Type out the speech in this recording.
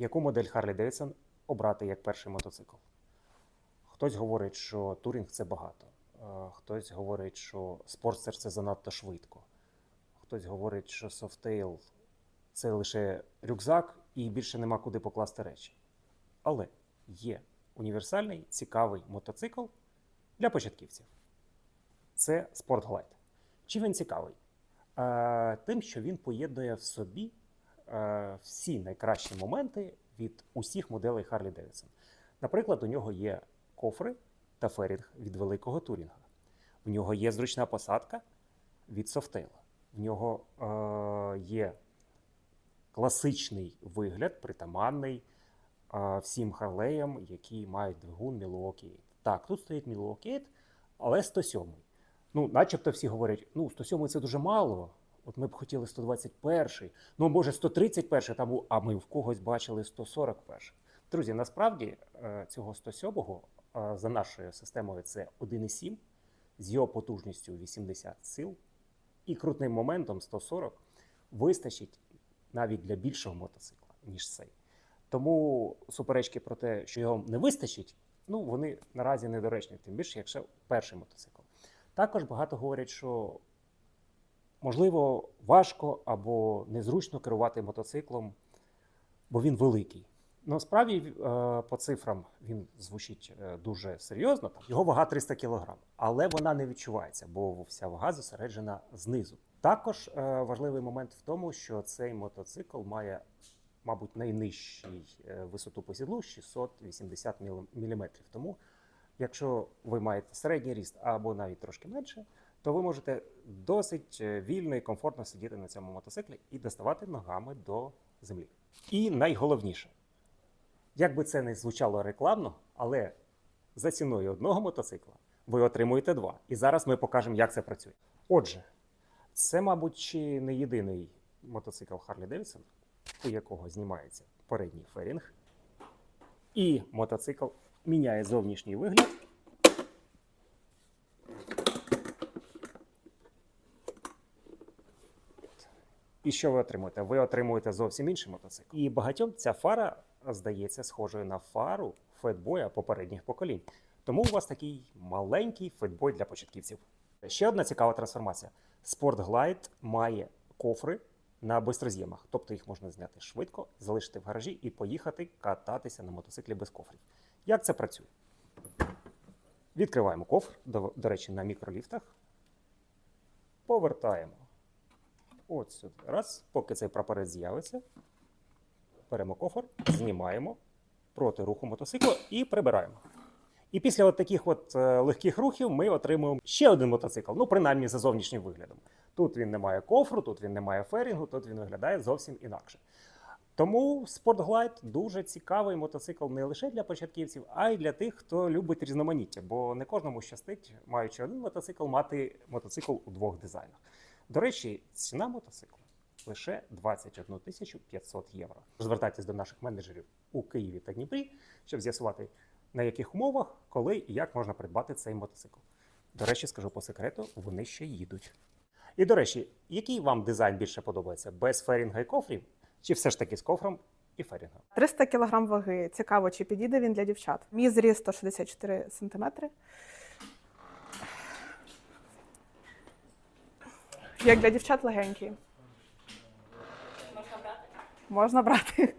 Яку модель Harley Davidson обрати як перший мотоцикл? Хтось говорить, що турінг це багато. Е, Хтось говорить, що спортстер це занадто швидко. Хтось говорить, що софтейл це лише рюкзак і більше нема куди покласти речі. Але є універсальний цікавий мотоцикл для початківців. Це Sportglide. Чим він цікавий? Е, Тим, що він поєднує в собі всі найкращі моменти від усіх моделей Harley Davidson. Наприклад, у нього є кофри та ферінг від великого турінга. В нього є зручна посадка від софтейла. В нього е, є класичний вигляд, притаманний е, всім Харлеям, які мають двигун 8. Так, тут стоїть 8, але 107. Ну, начебто всі говорять, ну, 107 це дуже мало. От ми б хотіли 121, ну може 131 там, був, а ми в когось бачили 141. Друзі, насправді е, цього 107-го е, за нашою системою це 1,7 з його потужністю 80 сил і крутним моментом 140 вистачить навіть для більшого мотоцикла, ніж цей. Тому суперечки про те, що його не вистачить, ну вони наразі недоречні, тим більше, якщо перший мотоцикл. Також багато говорять, що можливо важко або незручно керувати мотоциклом, бо він великий. Насправді, е, по цифрам він звучить е, дуже серйозно. Його вага 300 кг, але вона не відчувається, бо вся вага зосереджена знизу. Також е, важливий момент в тому, що цей мотоцикл має, мабуть, найнижчий е, висоту по сідлу 680 мм. Тому, якщо ви маєте середній ріст або навіть трошки менше, то ви можете досить е, вільно і комфортно сидіти на цьому мотоциклі і доставати ногами до землі. І найголовніше, як би це не звучало рекламно, але за ціною одного мотоцикла ви отримуєте два. І зараз ми покажемо, як це працює. Отже, це, мабуть, чи не єдиний мотоцикл Harley Davidson, у якого знімається передній ферінг, і мотоцикл міняє зовнішній вигляд. І що ви отримуєте? Ви отримуєте зовсім інший мотоцикл. І багатьом ця фара здається схожою на фару фетбоя попередніх поколінь. Тому у вас такий маленький фетбой для початківців. Ще одна цікава трансформація: Sport Glide має кофри на бистроз'ємах, тобто їх можна зняти швидко, залишити в гаражі і поїхати кататися на мотоциклі без кофрів. Як це працює? Відкриваємо кофр, до, до речі, на мікроліфтах. Повертаємо от сюди. Раз, поки цей прапорець з'явиться. Беремо кофр, знімаємо проти руху мотоцикла і прибираємо. І після от таких от е, легких рухів ми отримуємо ще один мотоцикл, ну принаймні за зовнішнім виглядом. Тут він не має кофру, тут він не має ферінгу, тут він виглядає зовсім інакше. Тому Sportglide дуже цікавий мотоцикл не лише для початківців, а й для тих, хто любить різноманіття, бо не кожному щастить, маючи один мотоцикл, мати мотоцикл у двох дизайнах. До речі, ціна мотоциклу лише 21 тисячу 500 євро. Звертайтесь до наших менеджерів у Києві та Дніпрі, щоб з'ясувати, на яких умовах, коли і як можна придбати цей мотоцикл. До речі, скажу по секрету, вони ще їдуть. І до речі, який вам дизайн більше подобається? Без ферінга і кофрів, чи все ж таки з кофром і ферінгом? 300 кг ваги. Цікаво, чи підійде він для дівчат. Мій зріст 164 см. Як для дівчат легенький. Можна брати. Можна брати.